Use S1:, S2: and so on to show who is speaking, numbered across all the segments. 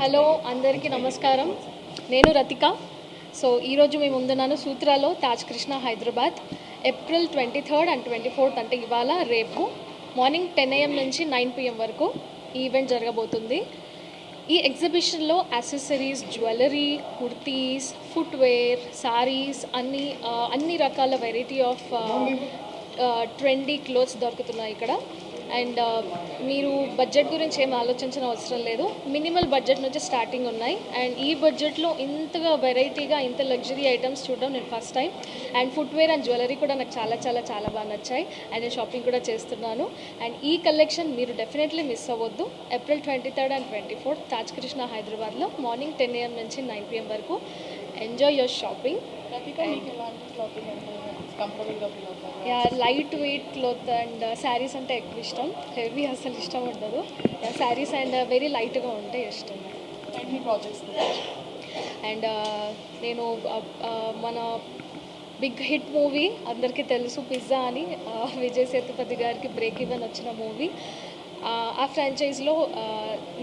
S1: Hello అందరికీ నమస్కారం. నేను రతిక. సో ఈరోజు మేము ఉందన్నాను సూత్రాలో Taj Krishna Hyderabad. April twenty third and twenty fourth అంటే ఇవాళ రేపు మార్నింగ్ టెన్ ఏఎం నుంచి నైన్ పిఎం వరకు ఈ ఈవెంట్ జరగబోతుంది. ఈ ఎగ్జిబిషన్లో accessories jewellery kurtis footwear saris అన్ని అన్ని రకాల వెరైటీ ఆఫ్ ట్రెండీ క్లోత్స్ దొరుకుతున్నాయి ఇక్కడ. అండ్ uh, మీరు బడ్జెట్ గురించి ఏం ఆలోచించిన అవసరం లేదు. మినిమల్ బడ్జెట్ నుంచి స్టార్టింగ్ ఉన్నాయి. అండ్ ఈ బడ్జెట్లో ఇంతగా వెరైటీగా ఇంత లగ్జరీ ఐటమ్స్ చూడడం నేను first time and footwear and jewellery కూడా నాకు చాలా చాలా చాలా బాగా నచ్చాయి. అండ్ నేను షాపింగ్ కూడా చేస్తున్నాను. అండ్ ఈ కలెక్షన్ మీరు డెఫినెట్లీ మిస్ అవ్వద్దు. April twenty third and twenty fourth Taj Krishna హైదరాబాద్లో మార్నింగ్ టెన్ ఏఎం నుంచి నైన్ పిఎం వరకు enjoy your shopping yeah light weight cloth and saris అంటే ఎక్కువ ఇష్టం. హెవీ అసలు ఇష్టం ఉండదు శారీస్ అండ్ వెరీ లైట్గా ఉంటే ఇష్టం.
S2: అండ్
S1: అండ్ నేను uh, uh, మన బిగ్ హిట్ మూవీ అందరికీ తెలుసు పిజ్జా అని uh, విజయ్ సేతుపతి గారికి బ్రేక్ ఈవెన్ వచ్చిన మూవీ ఆ ఫ్రాంచైజ్లో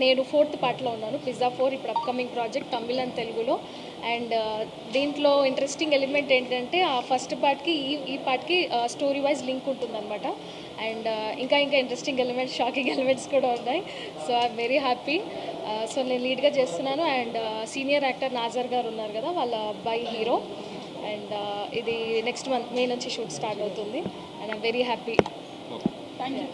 S1: నేను ఫోర్త్ పార్ట్లో ఉన్నాను. పిజ్జా ఫోర్ ఇప్పుడు అప్కమింగ్ ప్రాజెక్ట్ తమిళ్ అండ్ తెలుగులో. అండ్ దీంట్లో ఇంట్రెస్టింగ్ ఎలిమెంట్ ఏంటంటే ఆ ఫస్ట్ పార్ట్కి ఈ ఈ పార్ట్కి స్టోరీ వైజ్ లింక్ ఉంటుందన్నమాట. అండ్ ఇంకా ఇంకా ఇంట్రెస్టింగ్ ఎలిమెంట్స్ షాకింగ్ ఎలిమెంట్స్ కూడా ఉన్నాయి. So I'm very happy so నేను లీడ్గా చేస్తున్నాను. అండ్ సీనియర్ యాక్టర్ నాజర్ గారు ఉన్నారు కదా వాళ్ళ అబ్బాయి హీరో అండ్ ఇది నెక్స్ట్ మంత్ మే నుంచి షూట్ స్టార్ట్ అవుతుంది. And I'm very happy
S2: thank you